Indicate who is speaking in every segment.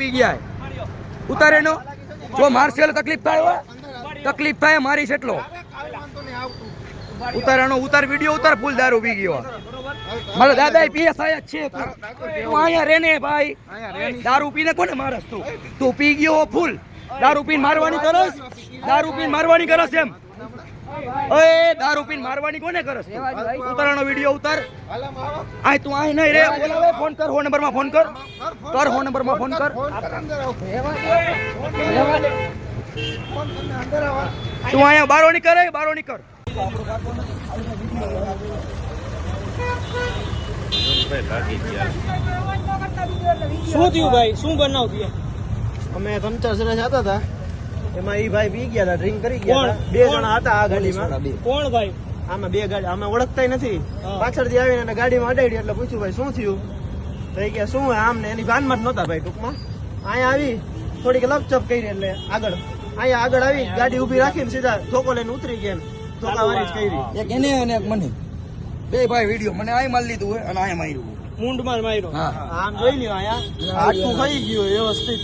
Speaker 1: પી ગયા ઉતારે નો જો મારશે તકલીફ થાય હોય તકલીફ થાય મારી છે એટલો. ઉતારાનો ઉતાર વીડિયો ઉતાર ફૂલ દારૂ પી ગયો. મારા દાદા પીએસ આયા જ છે તું અહીંયા રે ને ભાઈ. દારૂ પીને કોને મારસ તું? તું પી ગયો ફૂલ. દારૂ પીને મારવાની કરસ. દારૂ પીને મારવાની કરસ એમ. ઓય દારૂ પીને મારવાની કોને કરસ? ઉતારાનો વીડિયો ઉતાર. આ તું આય નહીં રે. બોલાવે ફોન કર હો નંબરમાં ફોન કર. કર હો નંબરમાં ફોન કર. તું અહીંયા બારો ની કરે બારો ની કર.
Speaker 2: શું થયું ભાઈ? શું બનાવ
Speaker 3: અમે ત્રણ ચાર જણા જતા હતા. એમાં ઈ ભાઈ પી ગયા હતા ડ્રિંક કરી ગયા હતા બે જણા હતા આ ગાડીમાં.
Speaker 2: કોણ ભાઈ?
Speaker 3: આમાં બે ગાડી અમે ઓળખતા નથી. પાછળથી આવીને એને ગાડીમાં અડાડી એટલે પૂછ્યું ભાઈ શું થયું? તો એ કે શું આમ ને એની ભાનમાં જ નહોતા ભાઈ ટૂંકમાં. અહીંયા આવી થોડીક લપચપ કરી એટલે આગળ. અહીંયા આગળ આવી ગાડી ઊભી રાખીને સીધા ધોકો લઈને ઉતરી ગયા ને ધોકાવાળી જ કરી.
Speaker 1: એક એને અને એક મને. બે ભાઈ વીડિયો મને આય મારી લીધું હોય અને અહીંયા માર્યું
Speaker 2: મૂંઢ માર માર્યો.
Speaker 3: આમ જોઈ લ્યો અહીંયા આટલું થઈ ગયું વ્યવસ્થિત.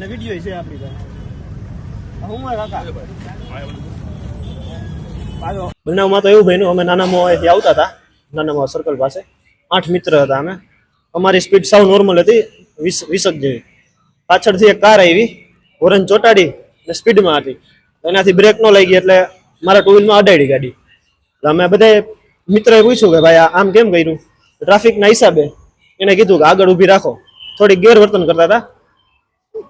Speaker 3: અને વીડિયો છે આપણી પાસે. હું કાકા? બનાવમાં તો એવું ભાઈનું અમે નાનામાં મોંથી આવતા હતા, નાનામાં સર્કલ પાસે. આઠ મિત્ર હતા અમે. અમારી સ્પીડ સાવ નોર્મલ હતી, વીસ, વીસક જેવી. પાછળથી એક કાર આવી હોરન ચોટાડી અને સ્પીડમાં હતી. એનાથી બ્રેક ન લાગી એટલે મારા ટુ વ્હીલમાં અડાડી ગાડી. એટલે અમે બધા મિત્રએ પૂછ્યું કે ભાઈ આમ કેમ કર્યું? ટ્રાફિકના હિસાબે એને કીધું કે આગળ ઊભી રાખો. થોડીક ગેરવર્તન કરતા હતા.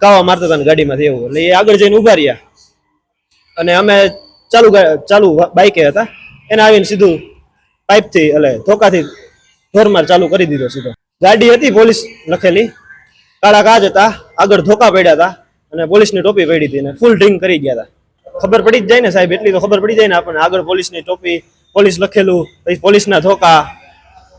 Speaker 3: કાવા મારતા હતા ને ગાડીમાંથી એવું. એટલે એ આગળ જઈને ઊભા રહ્યા. અને અમે ચાલુ ચાલુ બાઈકે હતા. એને આવીને સીધું પાઇપથી, એટલે ધોકાથી ઢોરમાર ચાલુ કરી દીધો સીધો. ગાડી હતી, પોલીસ લખેલી. કાળા કાચ હતા, આગળ ધોકા પડ્યા હતા અને પોલીસની ટોપી પડી હતી ને ફૂલ ડ્રિંક કરી ગયા હતા. ખબર પડી જ જાય ને સાહેબ, એટલી તો ખબર પડી જાય ને આપણને. આગળ પોલીસની ટોપી, પોલીસ લખેલું, પછી પોલીસના ધોકા,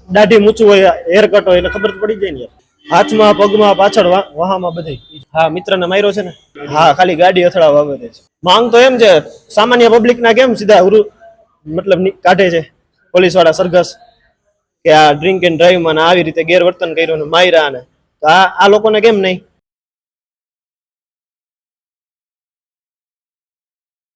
Speaker 3: દાઢી મૂચું હોય હેર કટ હોય, એટલે ખબર પડી જાય ને. હાથમાં, પગમાં, પાછળ વાહામાં બધે. હા, મિત્રને માર્યો છે ને? હા, ખાલી ગાડી અથડાવા બાબતે છે. માંગ તો એમ છે, સામાન્ય પબ્લિકના કેમ સીધા ઉરુ મતલબ કાઢે છે? પોલીસવાળા સરઘસ કે આ ડ્રિંક એન્ડ ડ્રાઈવમાં આવી રીતે ગેરવર્તન કર્યું ને માર્યા ને. આ આ લોકોને કેમ નહીં?